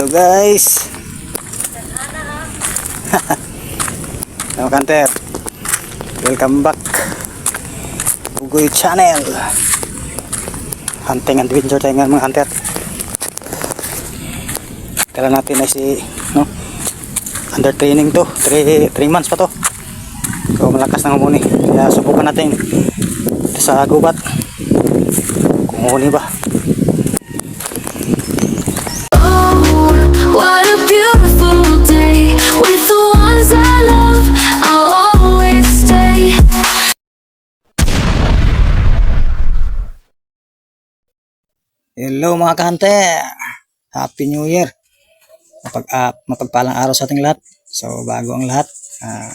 Hello guys. Hello Kanter. Welcome back. Ugoy Channel. Hunting and adventure tayo ngayon mga hunter. Kala natin ay si no, under training to. 3 months pa to. So malakas na umuni. Kaya subukan natin sa gubat. Kung umuni ba. Hello mga kahante! Happy New Year! Mapag, ah, mapagpalang araw sa ating lahat. So bago ang lahat, ah,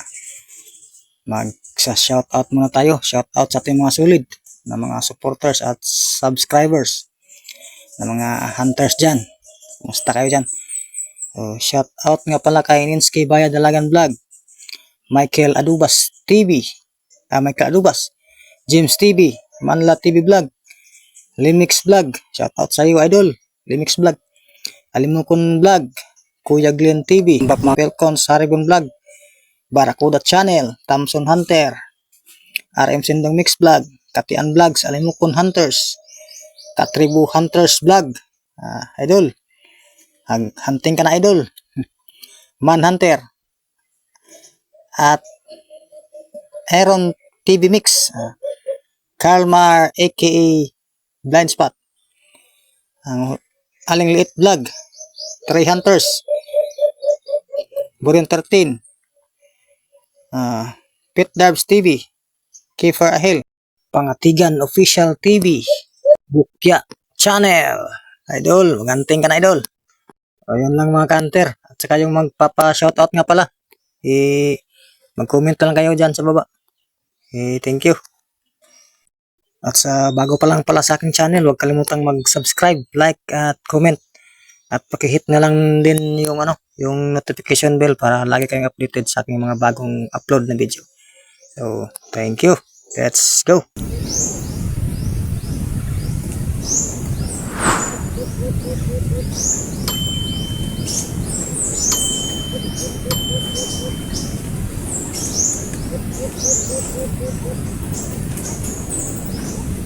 mag sa shout out muna tayo. Shout out sa ating mga solid na mga supporters at subscribers na mga hunters dyan. Kumusta kayo dyan? So, shout out nga pala kay Ninsky Baya Dalagan Vlog, Michael Adubas TV, ah, Michael Adubas, James TV, Manla TV Vlog, Limix Vlog. Shout out sa iyo, idol. Limix Vlog. Alimukon Vlog. Kuya Glenn TV. Bak mga Pelcon Sarigon Vlog. Barakuda Channel. Thompson Hunter. RM Sindong Mix Vlog. Katian Vlogs. Alimukon Hunters. Katribu Hunters Vlog. Ah, idol. Hunting ka na, idol. Man Hunter. At Aaron TV Mix. Ah, Kalmar aka blind spot. Ang aling liit vlog. Three hunters. Burin 13. Ah, Pit Darbs TV. Kiefer Ahil. Pangatigan Official TV. Bukya Channel. Idol, maganting ka na idol. Ayun lang mga kanter. At saka yung magpapa-shoutout nga pala. Eh, mag-comment lang kayo dyan sa baba. Eh, thank you. At sa bago pa lang pala sa aking channel, huwag kalimutang mag-subscribe, like at comment. At pakihit na lang din yung ano, yung notification bell para lagi kayong updated sa aking mga bagong upload na video. So, thank you. Let's go. Thank you.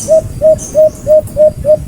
Thank you.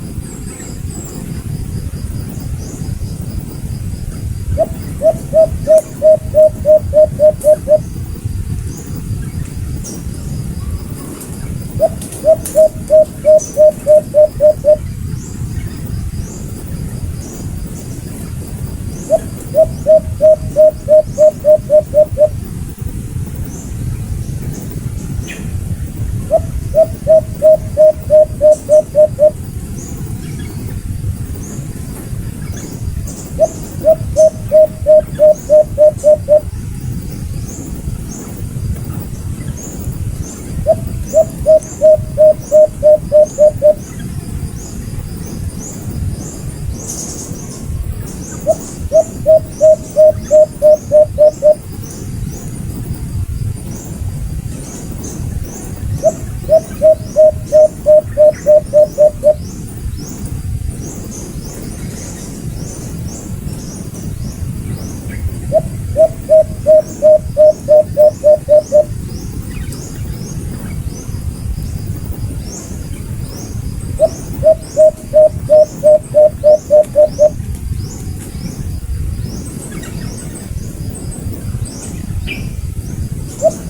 Woof!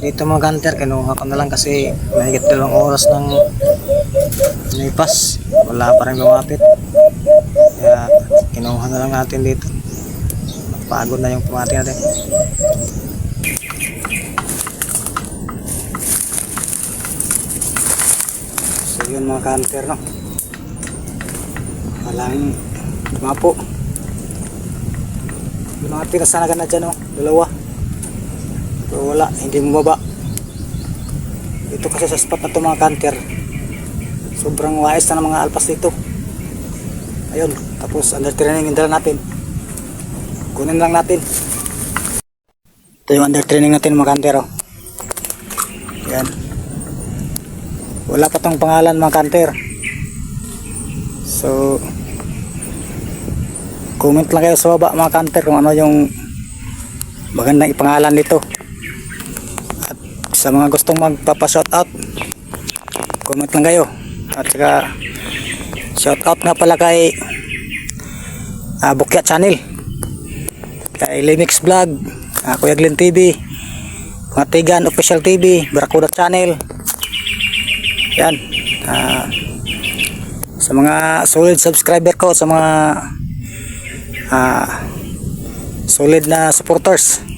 Dito mga kanter, kinuha ko na lang kasi mahigit dalawang oras ng lumipas. Wala pa rin lumapit. Kaya kinuha na lang natin dito. Pagod na yung pumati natin. So yun mga kanter no. Walang lumapo. Lumapit na sana ka na dyan no. Dalawa. Pero wala, hindi bumaba. Dito kasi sa spot na to mga kanter. Sobrang wais na ng mga alpas dito. Ayun, tapos under training yung dala natin. Kunin lang natin. Ito yung under training natin mga kanter. Oh. Yan. Wala pa tong pangalan mga kanter. So, comment lang kayo sa baba mga kanter kung ano yung magandang ipangalan nito. Sa mga gustong magpapa-shoutout, comment lang kayo. At saka shoutout nga pala kay uh, Bukya Channel. Kay Limix Vlog, uh, Kuya Glenn TV, mga Tigan Official TV, Barakuda Channel. Yan. ah, sa mga solid subscriber ko, sa mga ah, solid na supporters.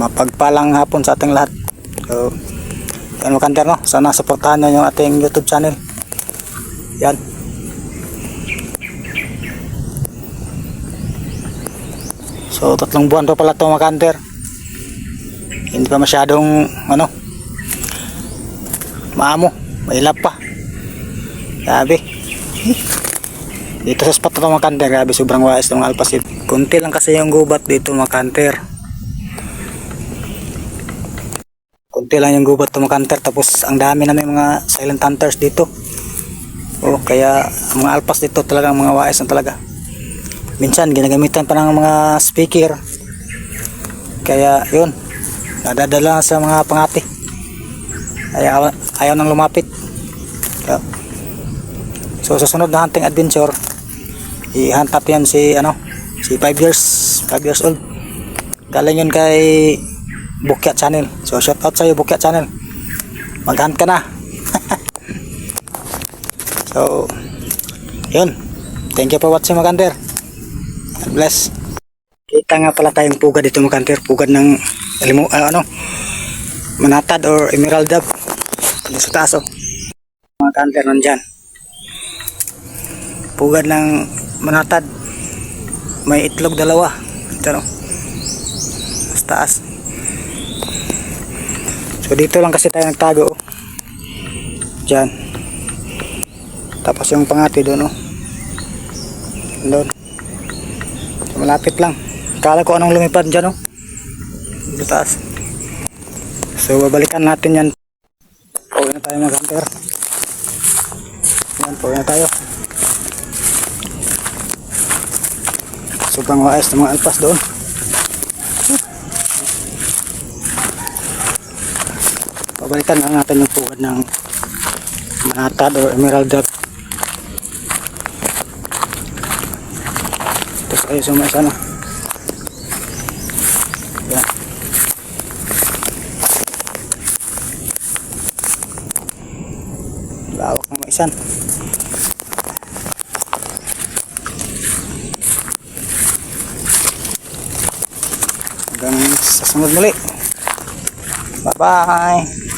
Mapagpalang hapon sa ating lahat. So, yan mga kanter, no? Sana supportahan nyo yung ating YouTube channel. Yan. So, tatlong buwan pa pala ito mga kanter. Hindi pa masyadong, ano, maamo. Mailap pa. Grabe. Dito sa spot na ito mga kanter, grabe sobrang wais ng mga alpasid. Kunti lang kasi yung gubat dito mga kanter. Kunti lang yung gubat ng mga kanter, tapos ang dami na may mga silent hunters dito. Oh, kaya ang mga alpas dito talagang mga wais na talaga. Minsan ginagamitan pa ng mga speaker. Kaya yun, nadadala sa mga pangati. Ayaw, ayaw nang lumapit. Kaya, So sa sunod na hunting adventure, i-hunt natin yan si ano, si 5 years, 5 years old. Galing yun kay Bukya Channel. So shout out sa iyo Bukya Channel. Mag-hunt ka na. so yun. Thank you for watching Makanter. God bless. Kita nga pala tayong pugad dito Makanter. Pugad ng limu, ah, ano, manatad or emerald dove. Sa taas oh. Mga kanter nandyan pugad ng manatad may itlog dalawa ito no sa taas so dito lang kasi tayo nagtago oh. dyan tapos yung pangati doon oh. doon. So, malapit lang. Kala ko anong lumipad dyan oh. sa taas. So babalikan natin yan. Pauwi na tayo mag hunter. Yan pauwi na tayo. Sobrang waes ng mga alpas doon pabalikan na natin yung pugad ng manatad or emerald dove tapos ayos yung mais ano. Yan lawak ng maisan hanggang sa sunod muli. Bye bye